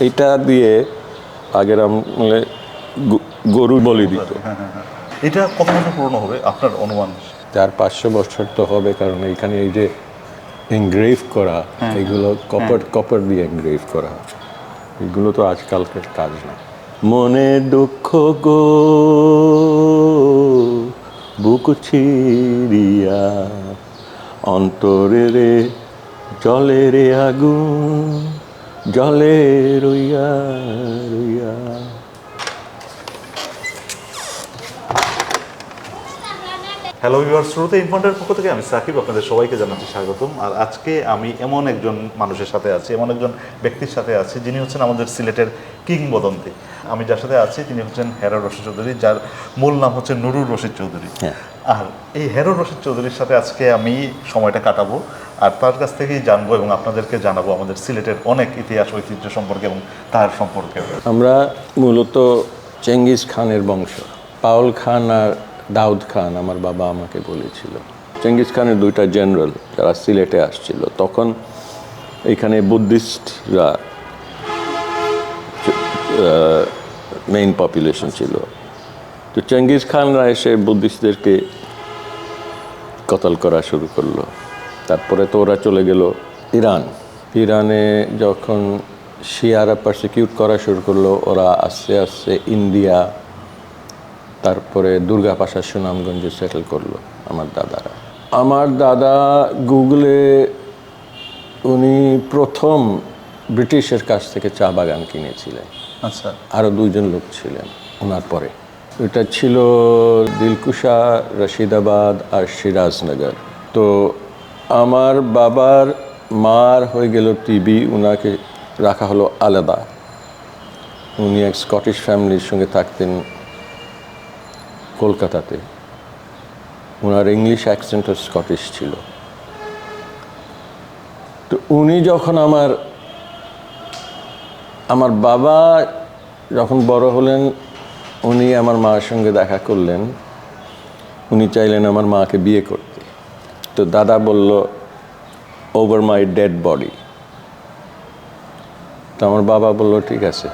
এইটা দিয়ে আগের আমলে গো- গরু বলি দিত। এটা কত বছর পুরনো হবে আপনার অনুমান? চার পাঁচশো বছর তো হবে কারণ এইখানে এই যে এনগ্রেভ করা এগুলো কপার কপার দিয়ে এনগ্রেভ করা। এগুলো তো আজকালকার কাজ না। মনে দুঃখ গো বুক ছিড়িয়া অন্তরে রে জলে রে আগুন। জলে রইয়া রইয়া। হ্যালো ভিউয়ার শ্রোতে ইনফন্টের পক্ষ থেকে আমি সাকিব আপনাদের সবাইকে জানাচ্ছি স্বাগতম। আর আজকে আমি এমন একজন মানুষের সাথে আছি এমন একজন ব্যক্তির সাথে আছি যিনি হচ্ছেন আমাদের সিলেটের কিংবদন্তি। আমি যার সাথে আছি তিনি হচ্ছেন হেরো রশিদ চৌধুরী যার মূল নাম হচ্ছে নুরুর রশিদ চৌধুরী। হ্যাঁ। আর এই হেরো রশিদ চৌধুরীর সাথে আজকে আমি সময়টা কাটাবো আর তার কাছ থেকেই জানব এবং আপনাদেরকে জানাব আমাদের সিলেটের অনেক ইতিহাস, ঐতিহ্য সম্পর্কে এবং তার সম্পর্কে আমরা মূলত চেঙ্গিস খানের বংশ। পাউল খান আর দাউদ খান আমার বাবা আমাকে বলেছিল। চেঙ্গিস খানের দুইটা জেনারেল যারা সিলেটে আসছিল, তখন এখানে বুদ্ধিস্টরা মেইন পপুলেশন ছিল। তো চেঙ্গিস খানরা এসে বুদ্ধিস্টদেরকে কতল করা শুরু করল। তারপরে তো ওরা চলে গেল ইরান। ইরানে যখন শিয়ারা পারসিকিউট করা শুরু করল ওরা আস্তে আস্তে ইন্ডিয়া তারপরে দুর্গা পাশা সুনামগঞ্জে সেটেল করল আমার দাদারা। আমার দাদা গুগলে উনি প্রথম ব্রিটিশের কাছ থেকে চা বাগান কিনেছিলেন। আচ্ছা। আরও দুইজন লোক ছিলেন ওনার পরে। এটা ছিল দিলকুশা, রশিদাবাদ আর সিরাজনগর। তো আমার বাবার মার হয়ে গেল টিবি ওনাকে রাখা হলো আলাদা। উনি এক স্কটিশ ফ্যামিলির সঙ্গে থাকতেন কলকাতাতে। ওনার ইংলিশ অ্যাকসেন্টও স্কটিশ ছিল। তো উনি যখন আমার আমার বাবা যখন বড় হলেন উনি আমার মার সঙ্গে দেখা করলেন। উনি চাইলেন আমার মাকে বিয়ে করতে। তো দাদা বলল ওভার মাই ডেড বডি তো আমার বাবা বলল ঠিক আছে।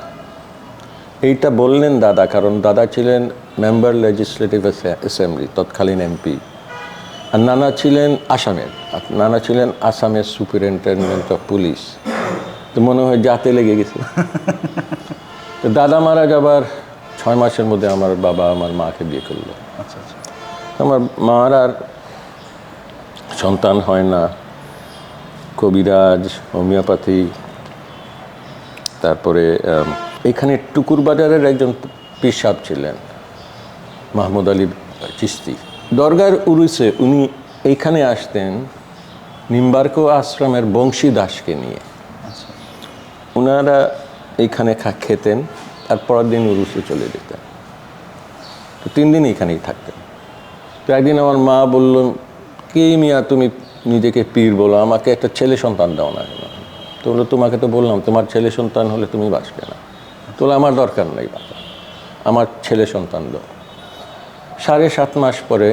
এইটা বললেন দাদা কারণ দাদা ছিলেন মেম্বার লেজিসলেটিভ অ্যাসেম্বলি তৎকালীন এমপি আর নানা ছিলেন আসামের। আর নানা ছিলেন আসামের সুপারিনটেন্ডেন্ট অফ পুলিশ তো মনে হয় জাতে লেগে গেছে। তো দাদা মারা যাবার ছয় মাসের মধ্যে আমার বাবা আমার মাকে বিয়ে করল। আচ্ছা আচ্ছা। আমার মার আর সন্তান হয় না। কবিরাজ হোমিওপ্যাথি তারপরে এখানে টুকুর বাজারের একজন পিসাব ছিলেন মাহমুদ আলী চিস্তি দরগার উরুসে উনি এইখানে আসতেন নিম্বার্ক আশ্রমের বংশী দাসকে নিয়ে। আচ্ছা। ওনারা এইখানে খা খেতেন। আর পরের দিন উরুসে চলে যেতেন। তো তিন দিন এখানেই থাকতেন। তো একদিন আমার মা বলল, কে মিয়া তুমি নিজেকে পীর বলো? আমাকে একটা ছেলে সন্তান দাও না কেন? তো বলল, তোমাকে তো বললাম, তোমার ছেলে সন্তান হলে তুমি বাঁচবে না। তো আমার দরকার নেই বাঁচা। আমার ছেলে সন্তান দাও। সাড়ে সাত মাস পরে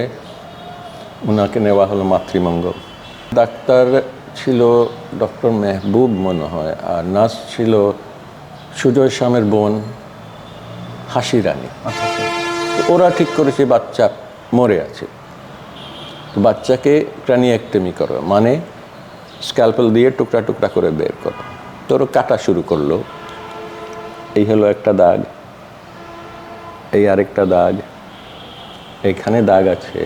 ওনাকে নেওয়া হলো মাতৃমঙ্গল। ডাক্তার ছিল ডক্টর মেহবুব মনে হয়, আর নার্স ছিল সুজয় শ্যামের বোন হাসি রানী। ওরা ঠিক করেছে বাচ্চা মরে আছে। বাচ্চাকে ক্রানিয়াক্টেমি করো মানে স্ক্যালপেল দিয়ে টুকরা টুকরা করে বের করো। তো ওরা কাটা শুরু করল। এই হলো একটা দাগ, এই আরেকটা দাগ, এখানে দাগ আছে,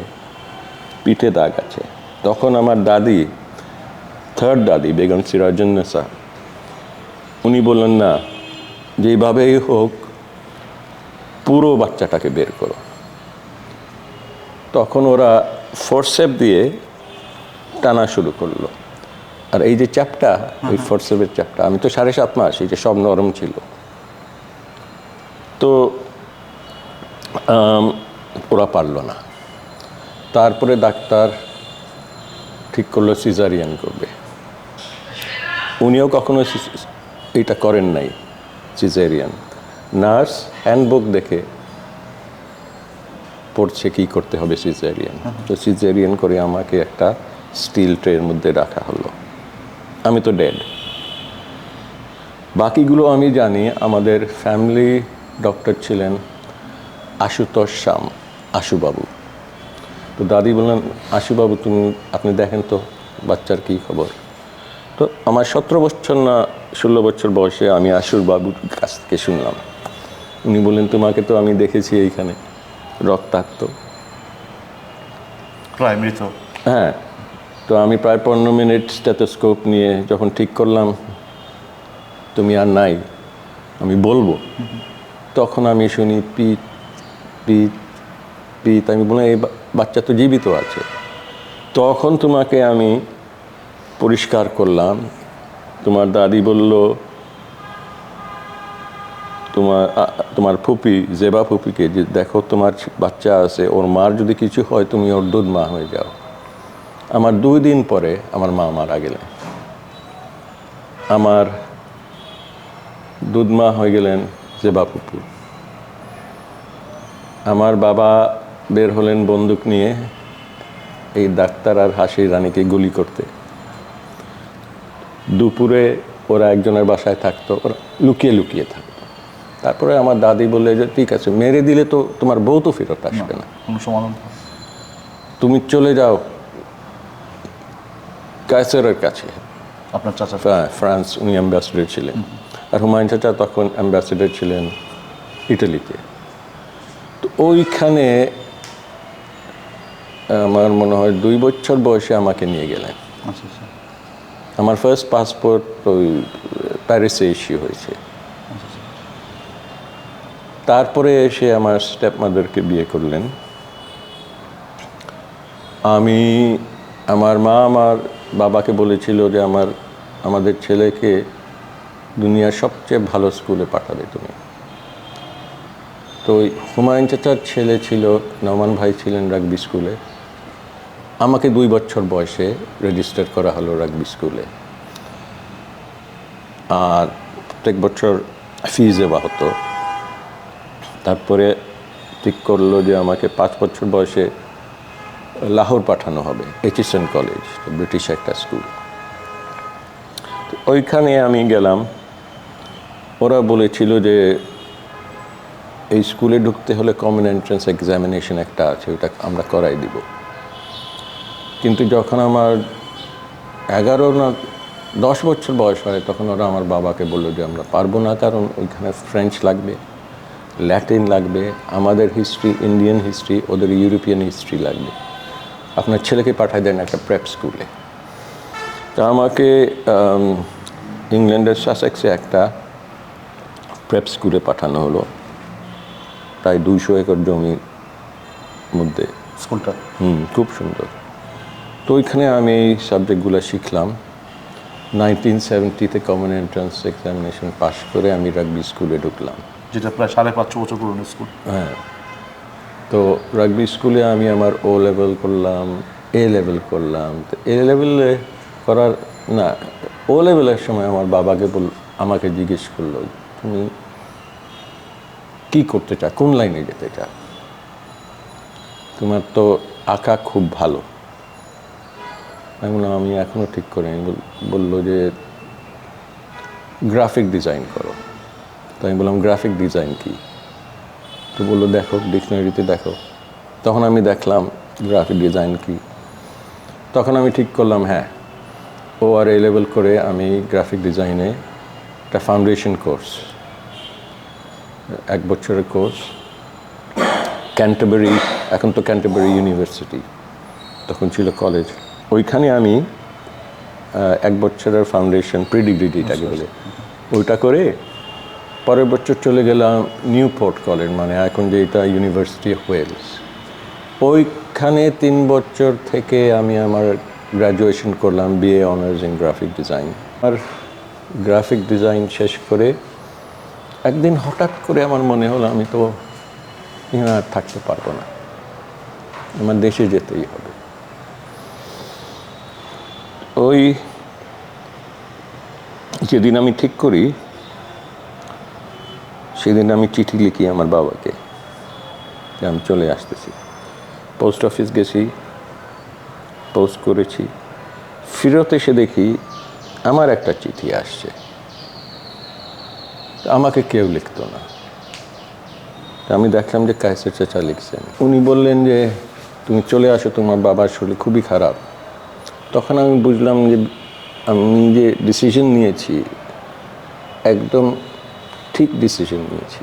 পিঠে দাগ আছে। তখন আমার দাদি থার্ড দাদি, বেগম সিরাজুন্নেসা উনি বললেন, না যেভাবেই হোক পুরো বাচ্চাটাকে বের করো। তখন ওরা ফোরসেপ দিয়ে টানা শুরু করল। আর এই যে চ্যাপটা ওই ফোরসেপের চ্যাপটা আমি তো সাড়ে সাত মাস এই যে সব নরম ছিল। তো ওরা পারল না। তারপরে ডাক্তার ঠিক করল সিজারিয়ান করবে। উনিও কখনো এটা করেন নাই। সিজারিয়ান নার্স হ্যান্ডবুক দেখে পড়ছে কি করতে হবে সিজারিয়ান তো সিজেরিয়ান করে আমাকে একটা স্টিল ট্রের মধ্যে রাখা হলো। আমি তো ডেড বাকিগুলো আমি জানি আমাদের ফ্যামিলি ডক্টর ছিলেন আশুতোষ শ্যাম আশুবাবু। তো দাদি বললেন আশুবাবু তুমি আপনি দেখেন তো বাচ্চার কী খবর? তো আমার সতেরো বছর না ষোলো বছর বয়সে আমি আশুর বাবুর কাছ থেকে শুনলাম। উনি বললেন তোমাকে তো আমি দেখেছি এইখানে রক্তাক্ত। মৃত। হ্যাঁ তো আমি প্রায় পনেরো মিনিট স্টেথোস্কোপ নিয়ে যখন ঠিক করলাম তুমি আর নাই আমি বলব। তখন আমি শুনি পিত পিত পিত। আমি বললাম এই বাচ্চা তো জীবিত আছে। তখন তোমাকে আমি পরিষ্কার করলাম। তোমার দাদি বলল, তোমার তোমার ফুপি, জেবা ফুপিকে যে দেখো তোমার বাচ্চা আছে, ওর মার যদি কিছু হয় তুমি ওর দুধ মা হয়ে যাও। আমার দুই দিন পরে আমার মা মারা গেলেন। আমার দুধ মা হয়ে গেলেন জেবা ফুপু। আমার বাবা বের হলেন বন্দুক নিয়ে এই ডাক্তার আর হাসির রানীকে গুলি করতে। দুপুরে ওরা একজনের বাসায় থাকতো ওরা লুকিয়ে লুকিয়ে থাকতো। তারপরে আমার দাদি বললে যে ঠিক আছে মেরে দিলে তো তোমার বউ তো ফেরত আসবে না। তুমি চলে যাও কায়সারের কাছে। আপনার চাচা ফ্রা- ফ্রান্স উনি অ্যাম্বাসেডর ছিলেন। আর হুমায়ুন চাচা তখন অ্যাম্বাসেডর ছিলেন ইটালিতে। তো ওইখানে আমার মনে হয় দুই বছর বয়সে আমাকে নিয়ে গেলেন। আচ্ছা আচ্ছা। আমার ফার্স্ট পাসপোর্ট ওই প্যারিসে ইস্যু হয়েছে। তারপরে এসে আমার স্টেপ মাদারকে বিয়ে করলেন। আমি, আমার মা আমার বাবাকে বলেছিল যে আমার, আমাদের ছেলেকে দুনিয়ার সবচেয়ে ভালো স্কুলে পাঠাবে তুমি। তো ওই হুমায়ুন চাচার ছেলে ছিল নমান ভাই ছিলেন রাগবি স্কুলে আমাকে দুই বছর বয়সে রেজিস্টার করা হলো রাগবি স্কুলে আর প্রত্যেক বছর ফি দেওয়া হতো। তারপরে ঠিক করল যে আমাকে পাঁচ বছর বয়সে লাহোর পাঠানো হবে H S N college British একটা স্কুল ওইখানে আমি গেলাম। ওরা বলেছিল যে এই স্কুলে ঢুকতে হলে কমন এন্ট্রান্স এক্সামিনেশন একটা আছে, ওটা আমরা করাই দিব। কিন্তু যখন আমার এগারো না দশ বছর বয়স হয় তখন ওরা আমার বাবাকে বলল যে আমরা পারব না কারণ ওইখানে ফ্রেঞ্চ লাগবে ল্যাটিন লাগবে আমাদের হিস্ট্রি ইন্ডিয়ান হিস্ট্রি ওদের ইউরোপিয়ান হিস্ট্রি লাগবে। আপনার ছেলেকে পাঠায় দেন একটা প্রেপ স্কুলে তা আমাকে ইংল্যান্ডের সাসেক্সে একটা প্রেপ স্কুলে পাঠানো হলো। প্রায় দুইশো একর জমির মধ্যে। স্কুলটা হুম খুব সুন্দর। তো ওইখানে আমি এই সাবজেক্টগুলো শিখলাম। নাইনটিন সেভেন্টিতে কমন এন্ট্রান্স এক্সামিনেশন পাশ করে আমি রাগবি স্কুলে ঢুকলাম। যেটা প্রায় সাড়ে পাঁচশো বছর পুরনো স্কুল হ্যাঁ। তো রাগবি স্কুলে আমি আমার ও লেভেল করলাম এ লেভেল করলাম। তো এ লেভেলে করার না ও লেভেলের সময় আমার বাবাকে বল আমাকে জিজ্ঞেস করল তুমি কি করতে চাও? কোন লাইনে যেতে চাও? তোমার তো আঁকা খুব ভালো। আমি বললাম, আমি এখনও ঠিক করিনি। বল- বলল যে গ্রাফিক ডিজাইন করো। তো আমি বললাম গ্রাফিক ডিজাইন কি? তো বলল, দেখো ডিকশনারিতে দেখো। তখন আমি দেখলাম গ্রাফিক ডিজাইন কি? তখন আমি ঠিক করলাম হ্যাঁ ও আর এ লেভেল করে আমি গ্রাফিক ডিজাইনে একটা ফাউন্ডেশন কোর্স এক বছরের কোর্স ক্যান্টাবেরি এখন তো ক্যান্টাবেরি ইউনিভার্সিটি তখন ছিল কলেজ ওইখানে আমি এক বছরের ফাউন্ডেশন প্রি ডিগ্রি যেটাকে বলে ওইটা করে পরের বছর চলে গেলাম নিউ পোর্ট কলেজ মানে এখন যেটা ইউনিভার্সিটি অফ ওয়েলস ওইখানে তিন বছর থেকে আমি আমার গ্র্যাজুয়েশন করলাম BA honours in graphic design R graphic design শেষ করে একদিন হঠাৎ করে আমার মনে হলো আমি তো আর থাকতে পারব না। আমার দেশে যেতেই হবে। ওই যেদিন আমি ঠিক করি, সেদিন আমি চিঠি লিখি আমার বাবাকে যে আমি চলে আসতেছি। পোস্ট অফিস গেছি, পোস্ট করেছি। ফেরত এসে দেখি আমার একটা চিঠি আসছে। আমাকে কেউ লিখতো না। আমি দেখলাম যে কায়সের চাচা লিখছেন। উনি বললেন যে, তুমি চলে আসো, তোমার বাবার শরীর খুবই খারাপ। তখন আমি বুঝলাম যে আমি যে ডিসিশন নিয়েছি একদম ঠিক ডিসিশন নিয়েছি।